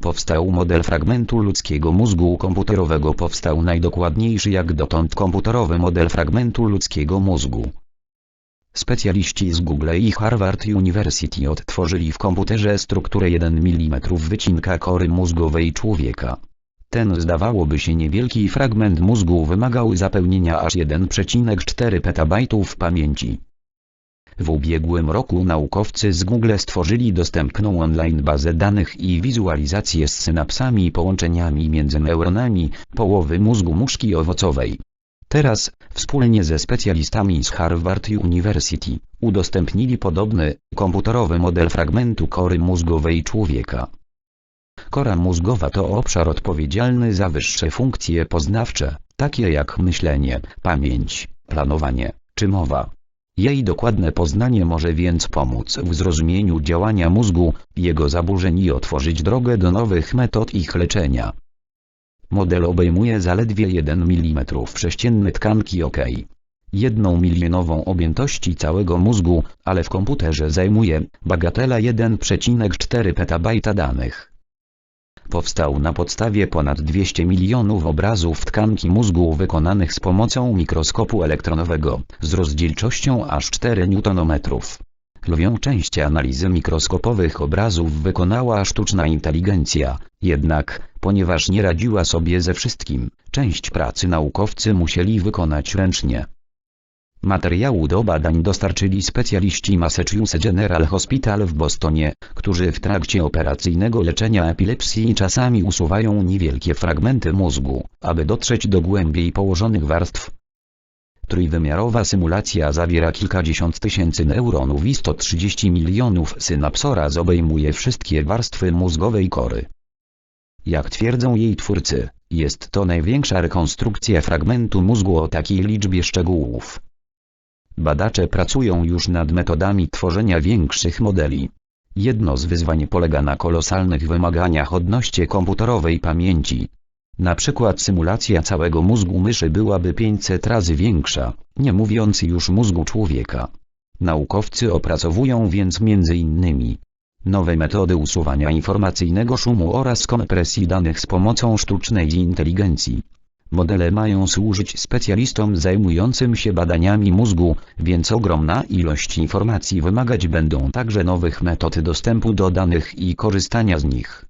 Powstał model fragmentu ludzkiego mózgu komputerowego. Powstał najdokładniejszy jak dotąd komputerowy model fragmentu ludzkiego mózgu. Specjaliści z Google i Harvard University odtworzyli w komputerze strukturę 1 mm wycinka kory mózgowej człowieka. Ten zdawałoby się niewielki fragment mózgu wymagał zapełnienia aż 1,4 petabajtów pamięci. W ubiegłym roku naukowcy z Google stworzyli dostępną online bazę danych i wizualizację z synapsami i połączeniami między neuronami połowy mózgu muszki owocowej. Teraz, wspólnie ze specjalistami z Harvard University, udostępnili podobny, komputerowy model fragmentu kory mózgowej człowieka. Kora mózgowa to obszar odpowiedzialny za wyższe funkcje poznawcze, takie jak myślenie, pamięć, planowanie, czy mowa. Jej dokładne poznanie może więc pomóc w zrozumieniu działania mózgu, jego zaburzeń i otworzyć drogę do nowych metod ich leczenia. Model obejmuje zaledwie 1 mm sześcienny tkanki OK. Jedną milionową objętości całego mózgu, ale w komputerze zajmuje, bagatela 1,4 petabajta danych. Powstał na podstawie ponad 200 milionów obrazów tkanki mózgu wykonanych z pomocą mikroskopu elektronowego, z rozdzielczością aż 4 Nm. Lwią część analizy mikroskopowych obrazów wykonała sztuczna inteligencja, jednak, ponieważ nie radziła sobie ze wszystkim, część pracy naukowcy musieli wykonać ręcznie. Materiału do badań dostarczyli specjaliści Massachusetts General Hospital w Bostonie, którzy w trakcie operacyjnego leczenia epilepsji czasami usuwają niewielkie fragmenty mózgu, aby dotrzeć do głębiej położonych warstw. Trójwymiarowa symulacja zawiera kilkadziesiąt tysięcy neuronów i 130 milionów synaps oraz obejmuje wszystkie warstwy mózgowej kory. Jak twierdzą jej twórcy, jest to największa rekonstrukcja fragmentu mózgu o takiej liczbie szczegółów. Badacze pracują już nad metodami tworzenia większych modeli. Jedno z wyzwań polega na kolosalnych wymaganiach odnośnie komputerowej pamięci. Na przykład symulacja całego mózgu myszy byłaby 500 razy większa, nie mówiąc już mózgu człowieka. Naukowcy opracowują więc innymi nowe metody usuwania informacyjnego szumu oraz kompresji danych z pomocą sztucznej inteligencji. Modele mają służyć specjalistom zajmującym się badaniami mózgu, więc ogromna ilość informacji wymagać będą także nowych metod dostępu do danych i korzystania z nich.